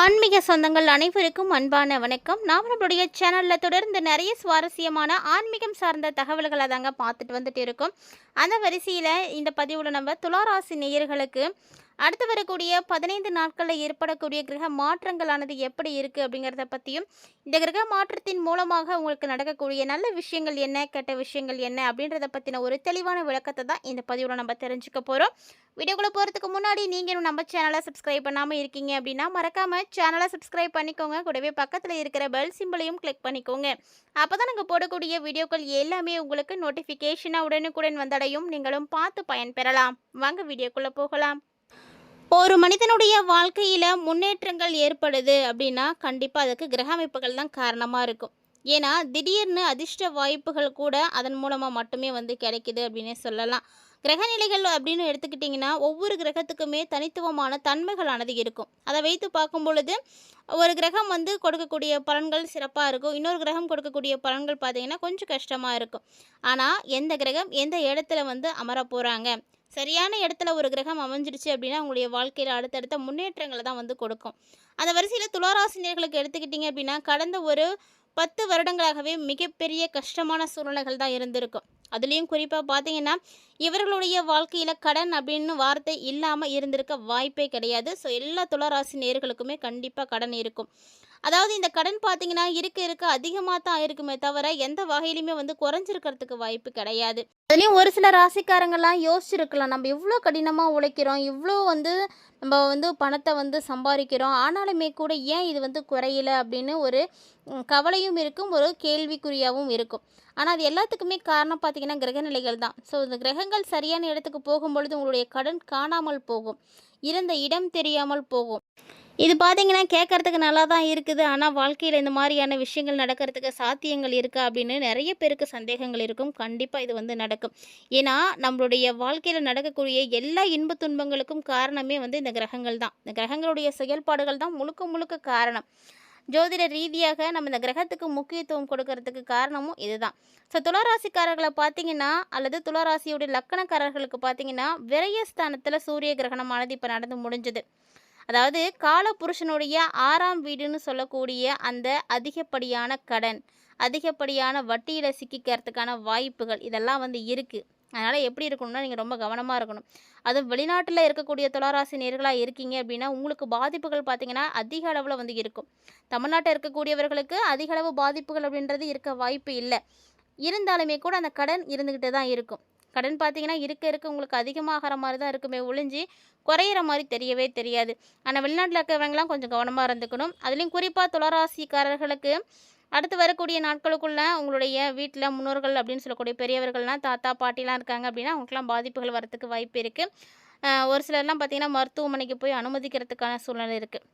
ஆன்மீக சொந்தங்கள் அனைவருக்கும் அன்பான வணக்கம். நாம் நம்மளுடைய சேனலில் தொடர்ந்து நிறைய சுவாரஸ்யமான ஆன்மீகம் சார்ந்த தகவல்களை தாங்க பார்த்துட்டு வந்துட்டு இருக்கோம். அந்த வரிசையில் இந்த பதிவில் நம்ம துளாராசி நேயர்களுக்கு அடுத்து வரக்கூடிய பதினைந்து நாட்களில் ஏற்படக்கூடிய கிரக மாற்றங்களானது எப்படி இருக்குது அப்படிங்கிறத பற்றியும் இந்த கிரக மாற்றத்தின் மூலமாக உங்களுக்கு நடக்கக்கூடிய நல்ல விஷயங்கள் என்ன கெட்ட விஷயங்கள் என்ன அப்படின்றத பற்றின ஒரு தெளிவான விளக்கத்தை தான் இந்த பதிவில் நம்ம தெரிஞ்சுக்க போகிறோம் வீடியோக்குள்ளே போகிறதுக்கு முன்னாடி நீங்கள் நம்ம சேனலை சப்ஸ்கிரைப் பண்ணாமல் இருக்கீங்க அப்படின்னா மறக்காமல் சேனலை சப்ஸ்கிரைப் பண்ணிக்கோங்க. கூடவே பக்கத்தில் இருக்கிற பெல் சிம்பிளையும் கிளிக் பண்ணிக்கோங்க. அப்போ தான் நாங்கள் போடக்கூடிய வீடியோக்கள் எல்லாமே உங்களுக்கு நோட்டிஃபிகேஷனாக உடனுக்குடன் வந்தடையும். நீங்களும் பார்த்து பயன்பெறலாம் வாங்க வீடியோக்குள்ளே போகலாம். ஒரு மனிதனுடைய வாழ்க்கையில் முன்னேற்றங்கள் ஏற்படுது அப்படின்னா கண்டிப்பாக அதுக்கு கிரக அமைப்புகள் தான் காரணமாக இருக்கும். ஏன்னா திடீர்னு அதிர்ஷ்ட வாய்ப்புகள் கூட அதன் மூலமாக மட்டுமே வந்து கிடைக்குது அப்படின்னே சொல்லலாம். கிரகநிலைகள் அப்படின்னு எடுத்துக்கிட்டிங்கன்னா ஒவ்வொரு கிரகத்துக்குமே தனித்துவமான தன்மைகளானது இருக்கும். அதை வைத்து பார்க்கும் பொழுது ஒரு கிரகம் வந்து கொடுக்கக்கூடிய பலன்கள் சிறப்பாக இருக்கும். இன்னொரு கிரகம் கொடுக்கக்கூடிய பலன்கள் பார்த்தீங்கன்னா கொஞ்சம் கஷ்டமாக இருக்கும். ஆனால் எந்த கிரகம் எந்த இடத்துல வந்து அமர போகிறாங்க சரியான இடத்துல ஒரு கிரகம் அமைஞ்சிடுச்சு அப்படின்னா உங்களுடைய வாழ்க்கையில் அடுத்தடுத்த முன்னேற்றங்களை தான் வந்து கொடுக்கும். அந்த வரிசையில் துளாராசினியர்களுக்கு எடுத்துக்கிட்டிங்க அப்படின்னா கடந்த ஒரு பத்து வருடங்களாகவே மிகப்பெரிய கஷ்டமான சூழ்நிலைகள் தான் இருந்திருக்கும். அதுலேயும் குறிப்பாக பார்த்தீங்கன்னா இவர்களுடைய வாழ்க்கையில் கடன் அப்படின்னு வார்த்தை இல்லாமல் இருந்திருக்க வாய்ப்பே கிடையாது. ஸோ எல்லா துளராசி நேர்களுக்குமே கண்டிப்பாக கடன் இருக்கும். அதாவது இந்த கடன் பார்த்தீங்கன்னா இருக்க இருக்க அதிகமாக தான் இருக்குமே தவிர எந்த வகையிலுமே வந்து குறைஞ்சிருக்கிறதுக்கு வாய்ப்பு கிடையாது. அதுலேயும் ஒரு சில ராசிக்காரங்கள்லாம் யோசிச்சிருக்கலாம். நம்ம இவ்வளோ கடினமாக உழைக்கிறோம் இவ்வளோ வந்து நம்ம வந்து பணத்தை வந்து சம்பாதிக்கிறோம் ஆனாலுமே கூட ஏன் இது வந்து குறையல அப்படின்னு ஒரு கவலையும் இருக்கும் ஒரு கேள்விக்குறியாகவும் இருக்கும். ஆனால் அது எல்லாத்துக்குமே காரணம் பார்த்தீங்கன்னா கிரகநிலைகள் தான். ஸோ இந்த கிரகங்கள் சரியான இடத்துக்கு போகும்பொழுது உங்களுடைய கடன் காணாமல் போகும். இருந்த இடம் தெரியாமல் போகும். இது பார்த்தீங்கன்னா கேட்கறதுக்கு நல்லா தான் இருக்குது. ஆனால் வாழ்க்கையில் இந்த மாதிரியான விஷயங்கள் நடக்கிறதுக்கு சாத்தியங்கள் இருக்கா அப்படின்னு நிறைய பேருக்கு சந்தேகங்கள் இருக்கும். கண்டிப்பாக இது வந்து நடக்கும். ஏன்னா நம்மளுடைய வாழ்க்கையில் நடக்கக்கூடிய எல்லா இன்ப துன்பங்களுக்கும் காரணமே வந்து இந்த கிரகங்கள் தான். இந்த கிரகங்களுடைய செயல்பாடுகள் தான் முழுக்க முழுக்க காரணம். ஜோதிட ரீதியாக நம்ம இந்த கிரகத்துக்கு முக்கியத்துவம் கொடுக்கறதுக்கு காரணமும் இதுதான். ஸோ துளராசிக்காரர்களை பார்த்தீங்கன்னா அல்லது துளராசியுடைய லக்கணக்காரர்களுக்கு பார்த்தீங்கன்னா விரயஸ்தானத்தில் சூரிய கிரகணமானது இப்போ நடந்து முடிஞ்சது. அதாவது காலபுருஷனுடைய ஆறாம் வீடுன்னு சொல்லக்கூடிய அந்த அதிகப்படியான கடன் அதிகப்படியான வட்டியில் சிக்கிக்கிறதுக்கான வாய்ப்புகள் இதெல்லாம் வந்து இருக்குது அதனால் எப்படி இருக்கணும்னா நீங்கள் ரொம்ப கவனமாக இருக்கணும். அதுவும் வெளிநாட்டில் இருக்கக்கூடிய துளாராசி நேர்களாக இருக்கீங்க அப்படின்னா உங்களுக்கு பாதிப்புகள் பார்த்திங்கன்னா அதிக அளவில் வந்து இருக்கும். தமிழ்நாட்டில் இருக்கக்கூடியவர்களுக்கு அதிக அளவு பாதிப்புகள் அப்படின்றது இருக்க வாய்ப்பு இல்லை. இருந்தாலுமே கூட அந்த கடன் இருந்துக்கிட்டு தான் இருக்கும். கடன் பார்த்தீங்கன்னா இருக்க இருக்க உங்களுக்கு அதிகமாகிற மாதிரி தான் இருக்குமே ஒழிஞ்சு குறையிற மாதிரி தெரியவே தெரியாது. ஆனால் வெளிநாட்டில் இருக்கிறவங்களாம் கொஞ்சம் கவனமாக இருந்துக்கணும். அதுலேயும் குறிப்பாக துளராசிக்காரர்களுக்கு அடுத்து வரக்கூடிய நாட்களுக்குள்ள உங்களுடைய வீட்டில் முன்னோர்கள் அப்படின்னு சொல்லக்கூடிய பெரியவர்கள்லாம் தாத்தா பாட்டிலாம் இருக்காங்க அப்படின்னா அவங்களுக்குலாம் பாதிப்புகள் வரத்துக்கு வாய்ப்பு இருக்குது ஒரு சிலர்லாம் பார்த்திங்கன்னா மருத்துவமனைக்கு போய் அனுமதிக்கிறதுக்கான சூழ்நிலை இருக்குது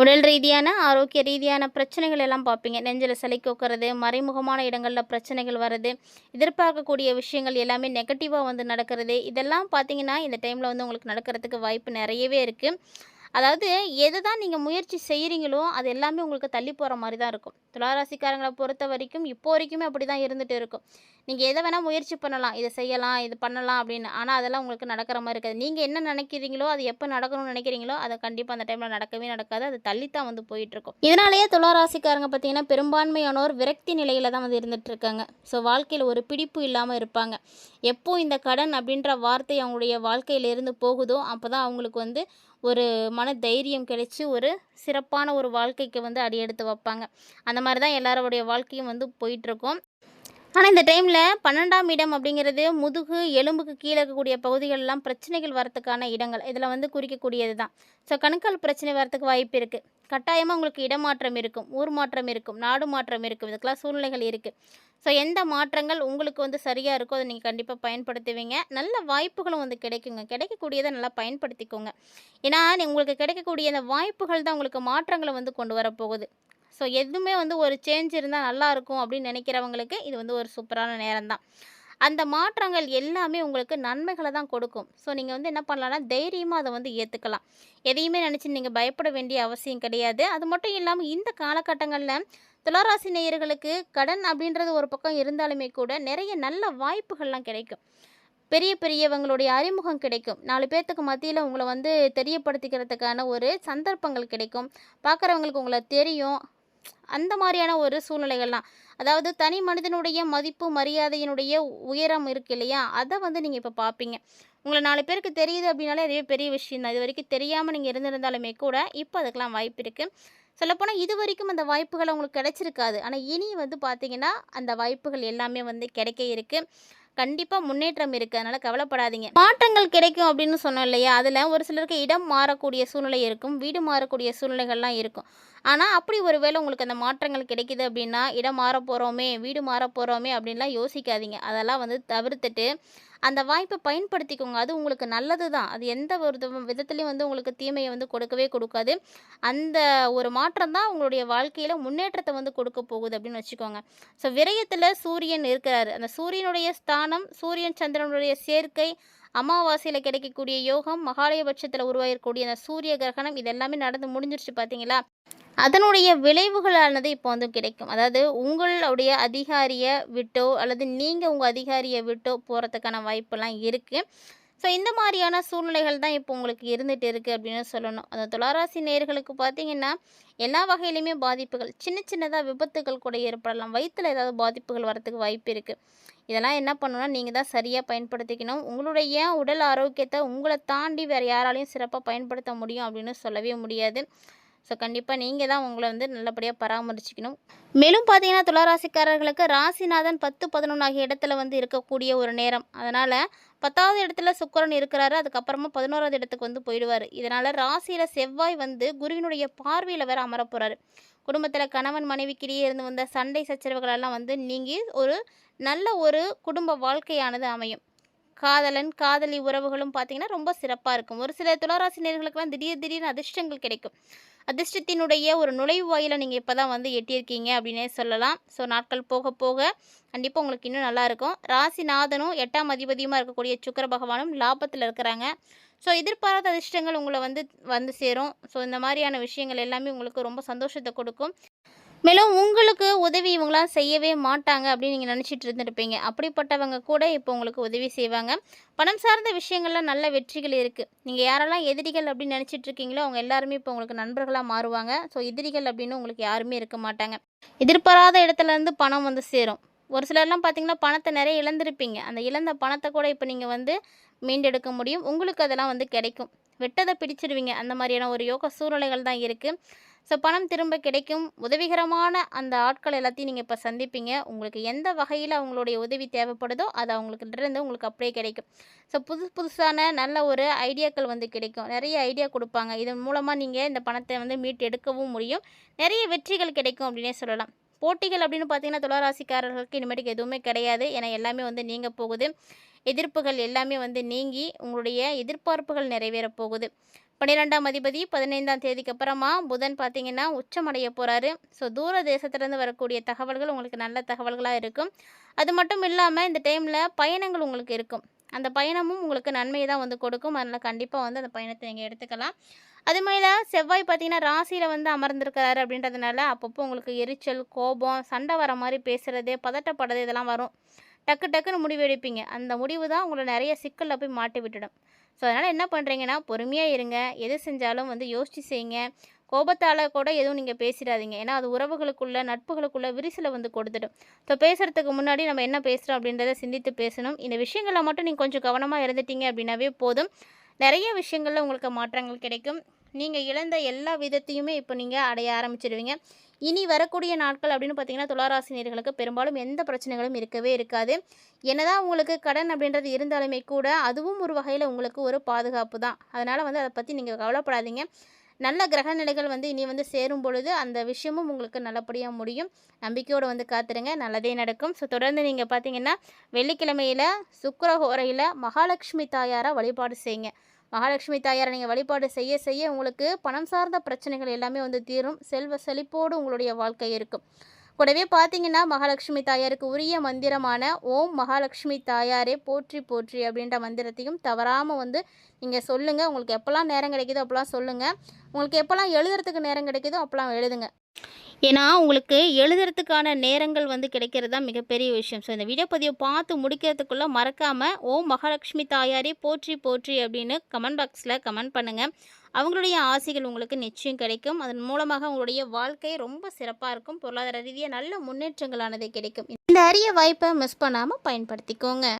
உடல் ரீதியான ஆரோக்கிய ரீதியான பிரச்சனைகள் எல்லாம் பார்ப்பீங்க. நெஞ்சில் சளி கோக்கிறது மறைமுகமான இடங்களில் பிரச்சனைகள் வர்றது எதிர்பார்க்கக்கூடிய விஷயங்கள் எல்லாமே நெகட்டிவாக வந்து நடக்கிறது. இதெல்லாம் பார்த்தீங்கன்னா இந்த டைமில் வந்து உங்களுக்கு நடக்கிறதுக்கு வாய்ப்பு நிறையவே இருக்குது அதாவது எது தான் நீங்கள் முயற்சி செய்கிறீங்களோ அது எல்லாமே உங்களுக்கு தள்ளி போகிற மாதிரி தான் இருக்கும். துளாராசிக்காரங்களை பொறுத்த வரைக்கும் இப்போ வரைக்குமே அப்படி தான் இருந்துகிட்டு இருக்கும். நீங்கள் எதை வேணால் முயற்சி பண்ணலாம். இதை செய்யலாம் இது பண்ணலாம் அப்படின்னு. ஆனால் அதெல்லாம் உங்களுக்கு நடக்கிற மாதிரி இருக்காது. நீங்கள் என்ன நினைக்கிறீங்களோ அது எப்போ நடக்கணும்னு நினைக்கிறீங்களோ அதை கண்டிப்பாக அந்த டைமில் நடக்கவே நடக்காது. அது தள்ளித்தான் வந்து போயிட்டுருக்கும் இதனாலேயே துளாராசிக்காரங்க பார்த்தீங்கன்னா பெரும்பான்மையானோர் விரக்தி நிலையில் தான் வந்து இருந்துகிட்டு இருக்காங்க. ஸோ வாழ்க்கையில் ஒரு பிடிப்பு இல்லாமல் இருப்பாங்க. எப்போ இந்த கடன் அப்படின்ற வார்த்தை அவங்களுடைய வாழ்க்கையிலேருந்து போகுதோ அப்போ தான் அவங்களுக்கு வந்து ஒரு மன தைரியம் கிடைச்சி ஒரு சிறப்பான ஒரு வாழ்க்கைக்கு வந்து அடியெடுத்து வைப்பாங்க. அந்த மாதிரி தான் எல்லாரோடைய வாழ்க்கையும் வந்து போயிட்டுருக்கும் ஆனால் இந்த டைமில் பன்னெண்டாம் இடம் அப்படிங்கிறது முதுகு எலும்புக்கு கீழே இருக்கக்கூடிய பகுதிகளெலாம் பிரச்சனைகள் வரத்துக்கான இடங்கள். இதில் வந்து குறிக்கக்கூடியது தான் ஸோ கணுக்கால் பிரச்சனை வரத்துக்கு வாய்ப்பு இருக்குது கட்டாயமாக உங்களுக்கு இடமாற்றம் இருக்கும் ஊர் மாற்றம் இருக்கும் நாடு மாற்றம் இருக்கும் இதுக்கெல்லாம் சூழ்நிலைகள் இருக்குது ஸோ எந்த மாற்றங்கள் உங்களுக்கு வந்து சரியாக இருக்கோ அதை நீங்கள் கண்டிப்பாக பயன்படுத்துவீங்க. நல்ல வாய்ப்புகளும் வந்து கிடைக்குங்க. கிடைக்கக்கூடியதை நல்லா பயன்படுத்திக்கோங்க. ஏன்னா உங்களுக்கு கிடைக்கக்கூடிய அந்த வாய்ப்புகள் தான் உங்களுக்கு மாற்றங்களை வந்து கொண்டு வரப்போகுது. ஸோ எதுவுமே வந்து ஒரு சேஞ்ச் இருந்தால் நல்லாயிருக்கும் அப்படின்னு நினைக்கிறவங்களுக்கு இது வந்து ஒரு சூப்பரான நேரம் தான் அந்த மாற்றங்கள் எல்லாமே உங்களுக்கு நன்மைகளை தான் கொடுக்கும். ஸோ நீங்கள் வந்து என்ன பண்ணலாம்னா தைரியமாக அதை வந்து ஏற்றுக்கலாம் எதையுமே நினச்சி நீங்கள் பயப்பட வேண்டிய அவசியம் கிடையாது. அது மட்டும் இல்லாமல் இந்த காலகட்டங்களில் துளாராசி நேயர்களுக்கு கடன் அப்படின்றது ஒரு பக்கம் இருந்தாலுமே கூட நிறைய நல்ல வாய்ப்புகள்லாம் கிடைக்கும். பெரிய பெரியவங்களுடைய அறிமுகம் கிடைக்கும். நாலு பேர்த்துக்கு மத்தியில் உங்களை வந்து தெரியப்படுத்திக்கிறதுக்கான ஒரு சந்தர்ப்பங்கள் கிடைக்கும். பார்க்குறவங்களுக்கு உங்களை தெரியும். அந்த மாதிரியான ஒரு சூழ்நிலைகள்லாம் அதாவது தனி மனிதனுடைய மதிப்பு மரியாதையினுடைய உயரம் இருக்கு இல்லையா? அதை வந்து நீங்கள் இப்போ பார்ப்பீங்க உங்களை நாலு பேருக்கு தெரியுது அப்படின்னாலே அதுவே பெரிய விஷயம் தான். இது வரைக்கும் தெரியாமல் நீங்கள் இருந்திருந்தாலுமே கூட இப்போ அதுக்கெலாம் வாய்ப்பு இருக்குது சொல்லப்போனால் இது வரைக்கும் அந்த வாய்ப்புகள் உங்களுக்கு கிடைச்சிருக்காது. ஆனால் இனி வந்து பார்த்திங்கன்னா அந்த வாய்ப்புகள் எல்லாமே வந்து கிடைக்க இருக்குது கண்டிப்பாக முன்னேற்றம் இருக்குது அதனால் கவலைப்படாதீங்க. மாற்றங்கள் கிடைக்கும் அப்படின்னு சொன்னோம் இல்லையா? அதில் ஒரு சிலருக்கு இடம் மாறக்கூடிய சூழ்நிலை இருக்கும். வீடு மாறக்கூடிய சூழ்நிலைகள்லாம் இருக்கும். ஆனால் அப்படி ஒரு வேளை உங்களுக்கு அந்த மாற்றங்கள் கிடைக்குது அப்படின்னா இடம் மாற போகிறோமே வீடு மாற போகிறோமே அப்படின்லாம் யோசிக்காதீங்க. அதெல்லாம் வந்து தவிர்த்துட்டு அந்த வாய்ப்பை பயன்படுத்திக்கோங்க. அது உங்களுக்கு நல்லது தான் அது எந்த ஒரு விதத்துலையும் வந்து உங்களுக்கு தீமையை வந்து கொடுக்கவே கொடுக்காது. அந்த ஒரு மாற்றம் தான் உங்களுடைய வாழ்க்கையில் முன்னேற்றத்தை வந்து கொடுக்க போகுது அப்படின்னு வச்சுக்கோங்க. ஸோ விரயத்தில் சூரியன் இருக்கிறாரு. அந்த சூரியனுடைய ஸ்தானம் சூரியன் சந்திரனுடைய சேர்க்கை அமாவாசையில் கிடைக்கக்கூடிய யோகம் மகாலயபட்சத்தில் உருவாகக்கூடிய அந்த சூரிய கிரகணம் இது எல்லாமே நடந்து முடிஞ்சிருச்சு பார்த்தீங்களா அதனுடைய விளைவுகளானது இப்போ வந்து கிடைக்கும். அதாவது உங்களுடைய அதிகாரியை விட்டோ அல்லது நீங்கள் உங்கள் அதிகாரியை விட்டோ போகிறதுக்கான வாய்ப்பெல்லாம் இருக்குது ஸோ இந்த மாதிரியான சூழ்நிலைகள் தான் இப்போ உங்களுக்கு இருந்துகிட்டு இருக்குது அப்படின்னு சொல்லணும். அந்த துளாராசி நேர்களுக்கு பார்த்தீங்கன்னா எல்லா வகையிலையுமே பாதிப்புகள் சின்ன சின்னதாக விபத்துகள் கூட ஏற்படலாம். வயிற்றில் ஏதாவது பாதிப்புகள் வரத்துக்கு வாய்ப்பு இருக்குது இதெல்லாம் என்ன பண்ணணும்னா நீங்கள் தான் சரியாக பயன்படுத்திக்கணும். உங்களுடைய உடல் ஆரோக்கியத்தை உங்களை தாண்டி வேறு யாராலையும் சிறப்பாக பயன்படுத்த முடியும் அப்படின்னு சொல்லவே முடியாது. ஸோ கண்டிப்பாக நீங்கள் தான் உங்களை வந்து நல்லபடியாக பராமரிச்சுக்கணும். மேலும் பார்த்தீங்கன்னா துளாராசிக்காரர்களுக்கு ராசிநாதன் பத்து பதினொன்று ஆகிய இடத்துல வந்து இருக்கக்கூடிய ஒரு நேரம். அதனால் பத்தாவது இடத்துல சுக்கரன் இருக்கிறாரு. அதுக்கப்புறமா பதினோராவது இடத்துக்கு வந்து போயிடுவார். இதனால் ராசியில் செவ்வாய் வந்து குருவினுடைய பார்வையில் வேற அமரப் போகிறாரு குடும்பத்தில் கணவன் மனைவிக்கிடையே இருந்து வந்த சண்டை சச்சரவுகளெல்லாம் வந்து நீங்கி ஒரு நல்ல ஒரு குடும்ப வாழ்க்கையானது அமையும். காதலன் காதலி உறவுகளும் பார்த்தீங்கன்னா ரொம்ப சிறப்பாக இருக்கும். ஒரு சில துளாராசினியர்களுக்கெல்லாம் திடீர் திடீர்னு அதிர்ஷ்டங்கள் கிடைக்கும். அதிர்ஷ்டத்தினுடைய ஒரு நுழைவு வாயிலை நீங்கள் இப்போ தான் வந்து எட்டியிருக்கீங்க அப்படின்னே சொல்லலாம். ஸோ நாட்கள் போக போக கண்டிப்பாக உங்களுக்கு இன்னும் நல்லாயிருக்கும் ராசிநாதனும் எட்டாம் அதிபதியுமாக இருக்கக்கூடிய சுக்கிர பகவானும் லாபத்தில் இருக்கிறாங்க. ஸோ எதிர்பாராத அதிர்ஷ்டங்கள் உங்களை வந்து வந்து சேரும். ஸோ இந்த மாதிரியான விஷயங்கள் எல்லாமே உங்களுக்கு ரொம்ப சந்தோஷத்தை கொடுக்கும். மேலும் உங்களுக்கு உதவி இவங்களாம் செய்யவே மாட்டாங்க அப்படின்னு நீங்கள் நினச்சிட்டு இருந்துருப்பீங்க. அப்படிப்பட்டவங்க கூட இப்போ உங்களுக்கு உதவி செய்வாங்க. பணம் சார்ந்த விஷயங்கள்லாம் நல்ல வெற்றிகள் இருக்குது நீங்கள் யாரெல்லாம் எதிரிகள் அப்படின்னு நினச்சிட்டு இருக்கீங்களோ அவங்க எல்லாருமே இப்போ உங்களுக்கு நண்பர்களாக மாறுவாங்க. ஸோ எதிரிகள் அப்படின்னு உங்களுக்கு யாருமே இருக்க மாட்டாங்க. எதிர்பாராத இடத்துல இருந்து பணம் வந்து சேரும். ஒரு சிலர்லாம் பார்த்தீங்கன்னா பணத்தை நிறைய இழந்திருப்பீங்க. அந்த இழந்த பணத்தை கூட இப்போ நீங்கள் வந்து மீண்டெடுக்க முடியும். உங்களுக்கு அதெல்லாம் வந்து கிடைக்கும். வெட்டதை பிடிச்சிடுவீங்க அந்த மாதிரியான ஒரு யோக சூழ்நிலைகள் தான் இருக்குது ஸோ பணம் திரும்ப கிடைக்கும். உதவிகரமான அந்த ஆட்கள் எல்லாத்தையும் நீங்கள் இப்போ சந்திப்பீங்க. உங்களுக்கு எந்த வகையில் அவங்களுடைய உதவி தேவைப்படுதோ அது அவங்களுக்கிட்டேருந்து இருந்து உங்களுக்கு அப்படியே கிடைக்கும். ஸோ புதுசு புதுசான நல்ல ஒரு ஐடியாக்கள் வந்து கிடைக்கும். நிறைய ஐடியா கொடுப்பாங்க. இதன் மூலமாக நீங்கள் இந்த பணத்தை வந்து மீட்டு எடுக்கவும் முடியும். நிறைய வெற்றிகள் கிடைக்கும் அப்படின்னே சொல்லலாம். போட்டிகள் அப்படின்னு பார்த்தீங்கன்னா துளாராசிக்காரர்களுக்கு இனிமேட்டுக்கு எதுவுமே கிடையாது. ஏன்னா எல்லாமே வந்து நீங்கள் போகுது. எதிர்ப்புகள் எல்லாமே வந்து நீங்கி உங்களுடைய எதிர்பார்ப்புகள் நிறைவேறப் போகுது. பன்னிரெண்டாம் அதிபதி பதினைந்தாம் தேதிக்கு அப்புறமா புதன் பார்த்தீங்கன்னா உச்சமடைய போகிறாரு ஸோ தூர தேசத்துலேருந்து வரக்கூடிய தகவல்கள் உங்களுக்கு நல்ல தகவல்களாக இருக்கும். அது மட்டும் இல்லாமல் இந்த டைமில் பயணங்கள் உங்களுக்கு இருக்கும். அந்த பயணமும் உங்களுக்கு நன்மையை தான் வந்து கொடுக்கும். அதனால் கண்டிப்பாக வந்து அந்த பயணத்தை நீங்கள் எடுத்துக்கலாம். அது மேலே செவ்வாய் பார்த்தீங்கன்னா ராசியில் வந்து அமர்ந்திருக்கிறாரு அப்படின்றதுனால அப்பப்போ உங்களுக்கு எரிச்சல் கோபம் சண்டை வர மாதிரி பேசுகிறது பதட்டப்படுறது இதெல்லாம் வரும். டக்கு டக்குன்னு முடிவு எடுப்பீங்க. அந்த முடிவு தான் உங்களை நிறைய சிக்கலில் போய் மாட்டி விட்டுடும். ஸோ அதனால் என்ன பண்ணுறீங்கன்னா பொறுமையாக இருங்க. எது செஞ்சாலும் வந்து யோசித்து செய்யுங்க. கோபத்தால் கூட எதுவும் நீங்கள் பேசிடாதீங்க. ஏன்னா அது உறவுகளுக்குள்ள நட்புகளுக்குள்ள விரிசலை வந்து கொடுத்துடும். ஸோ பேசுகிறதுக்கு முன்னாடி நம்ம என்ன பேசுகிறோம் அப்படின்றத சிந்தித்து பேசணும். இந்த விஷயங்களில் மட்டும் நீங்கள் கொஞ்சம் கவனமாக இருந்துட்டீங்க அப்படின்னாவே போதும். நிறைய விஷயங்களில் உங்களுக்கு மாற்றங்கள் கிடைக்கும். நீங்கள் இழந்த எல்லா விதத்தையுமே இப்போ நீங்கள் அடைய ஆரம்பிச்சிடுவீங்க இனி வரக்கூடிய நாட்கள் அப்படின்னு பார்த்தீங்கன்னா துளாராசினியர்களுக்கு பெரும்பாலும் எந்த பிரச்சனைகளும் இருக்கவே இருக்காது. என்னதான் உங்களுக்கு கடன் அப்படின்றது இருந்தாலுமே கூட அதுவும் ஒரு வகையில் உங்களுக்கு ஒரு பாதுகாப்பு தான். அதனால் வந்து அதை பற்றி நீங்கள் கவலைப்படாதீங்க. நல்ல கிரக நிலைகள் வந்து இனி வந்து சேரும் பொழுது அந்த விஷயமும் உங்களுக்கு நல்லபடியாக முடியும். நம்பிக்கையோடு வந்து காத்துருங்க. நல்லதே நடக்கும். ஸோ தொடர்ந்து நீங்கள் பார்த்தீங்கன்னா வெள்ளிக்கிழமையில் சுக்கரஹோரையில் மகாலட்சுமி தாயாரை வழிபாடு செய்யுங்க. மகாலட்சுமி தாயாரை நீங்கள் வழிபாடு செய்ய செய்ய உங்களுக்கு பணம் சார்ந்த பிரச்சனைகள் எல்லாமே வந்து தீரும். செல்வ செழிப்போடு உங்களுடைய வாழ்க்கை இருக்கும். கூடவே பார்த்தீங்கன்னா மகாலட்சுமி தாயாருக்கு உரிய மந்திரமான ஓம் மகாலட்சுமி தாயாரே போற்றி போற்றி அப்படின்ற மந்திரத்தையும் தவறாமல் வந்து நீங்கள் சொல்லுங்கள் உங்களுக்கு எப்போல்லாம் நேரம் கிடைக்குதோ அப்போல்லாம் சொல்லுங்கள் உங்களுக்கு எப்போல்லாம் எழுதுறதுக்கு நேரம் கிடைக்குதோ அப்போல்லாம் எழுதுங்க. ஏன்னா உங்களுக்கு எழுதுறதுக்கான நேரங்கள் வந்து கிடைக்கிறது தான் மிகப்பெரிய விஷயம். ஸோ இந்த வீடியோ பதிவை பார்த்து முடிக்கிறதுக்குள்ளே மறக்காமல் ஓம் மகாலட்சுமி தாயாரே போற்றி போற்றி அப்படின்னு கமெண்ட் பாக்ஸில் கமெண்ட் பண்ணுங்கள் அவங்களுடைய ஆசைகள் உங்களுக்கு நிச்சயம் கிடைக்கும். அதன் மூலமாக உங்களுடைய வாழ்க்கை ரொம்ப சிறப்பாக இருக்கும். பொருளாதார ரீதியாக நல்ல முன்னேற்றங்களானது கிடைக்கும். இந்த அரிய வாய்ப்பை மிஸ் பண்ணாமல் பயன்படுத்திக்கோங்க.